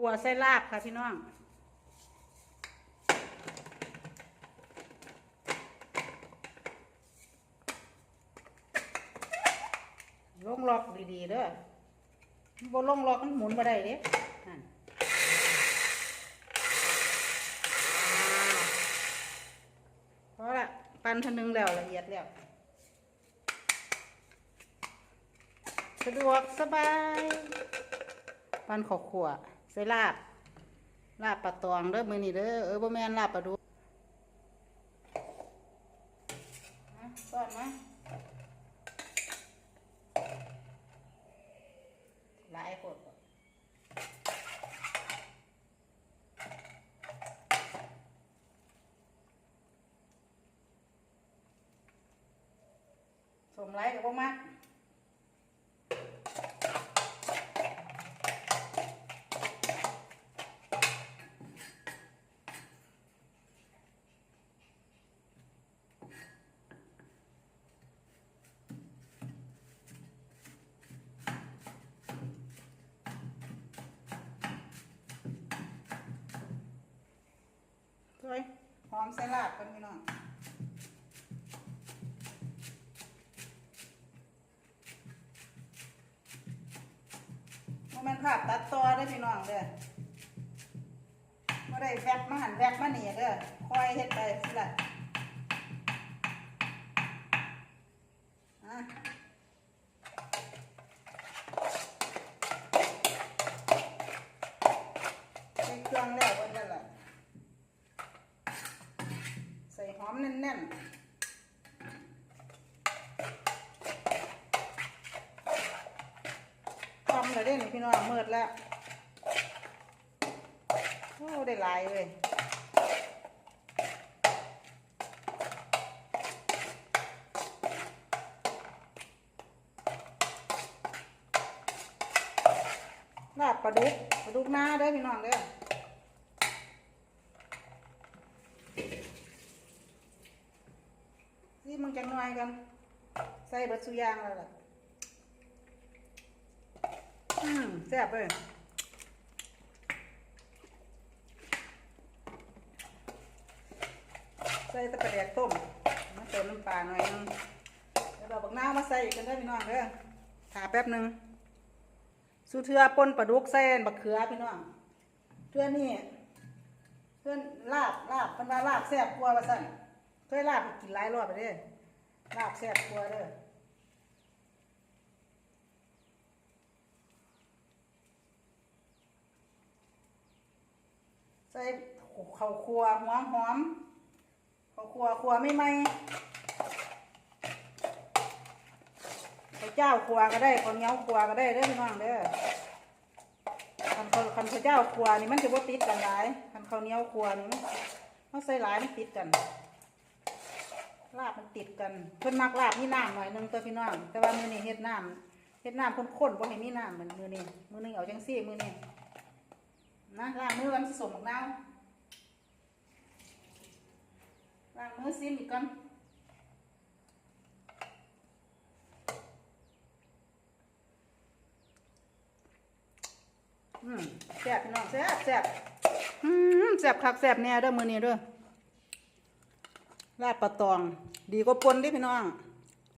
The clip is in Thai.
หัวใส่ลาบค่ะพี่น้อง ลงล็อกดีๆเด้อบ่ลงล็อกมันหมุนมาได้เด้นั่นพอละปั้นเทานึงแล้วละเอียดแล้ว สะดวกสบาย ปั้นขอบขว ใส่ลาบ ลาบปลาตองเด้อมือนี่เด้อเออบ่แม่นลาบปลาดุกอะซ่อนมาหลายโคตรบ่สมไรกับบ่มัก สวยหอม ใส่ลาบกันพี่น้องบ่แมันภาพตัดต่อได้พี่น้องเด้อบ่ได้แวบมาหันแวบมาหนี่เด้อคอยเฮ็ดไปสิละ่ะใส่เครื่องแล้วเบิดแล้วล่ะ ใส่ห อมแน่นๆทำเลยเด้นพี่น้องเมิดแล้วโอ้ได้หลายเลยลาบปลาดุกปลาดุกหน้าเด้อพี่น้องเด้อ นี่มึงจะน้อยกัน ใส่เบิดสุอยางแล้วล่ะอืมแซ่บเลยใส่แตะปลาแดกต้มมาเติมน้ำปลาหน่อยนึงแล้วเราบักน้าวมาใส่อีกกันได้อพี่น้องเด้อถาแป๊บหนึงสูเทือปนปลาดุกใส่บักเขือพี่น้องเทือนี่เทือลาบลาบเป็นว่าลาบแซ่บกว่าว่าสั่น เคยลาบกินหลายรอบไปเด้ลาบแซ่บกว่าเด้อใส่ข้าวคั่วหัวหอมข้าวคั่วคั่วไม่ไหมข้าวเจ้าคั่วก็ได้ข้าวเหนียวคั่วก็ได้เด้อพี่น้องเด้อคันข้าวคันข้าวเจ้าคั่วนี่มันจะบ่าติดกันหลายคันข้าวเหนียวคั่วนี่มันใส่หลายมันติดกัน ลาบมันติดกันเพิ่นมักลาบนี่น้ำหน่อยนึงตัวพี่น้องแต่ว่ามื้อนี้เฮ็ดน้ำเฮ็ดน้ำข้นๆบ่ให้มีน้ำเหมือนมื้อนี้มื้อนึงเอาจังซี่มื้อนี้นะล้างมือกันสิสมบักนาวล้างมือซิมอีกก่อนอืมแซ่บพี่น้องแซ่บแซ่บอืมแซ่บคักแซ่บแน่เด้อมื้อนี้เด้อ ลาดปลาตอง ดีกว่าปนดิพี่น้อง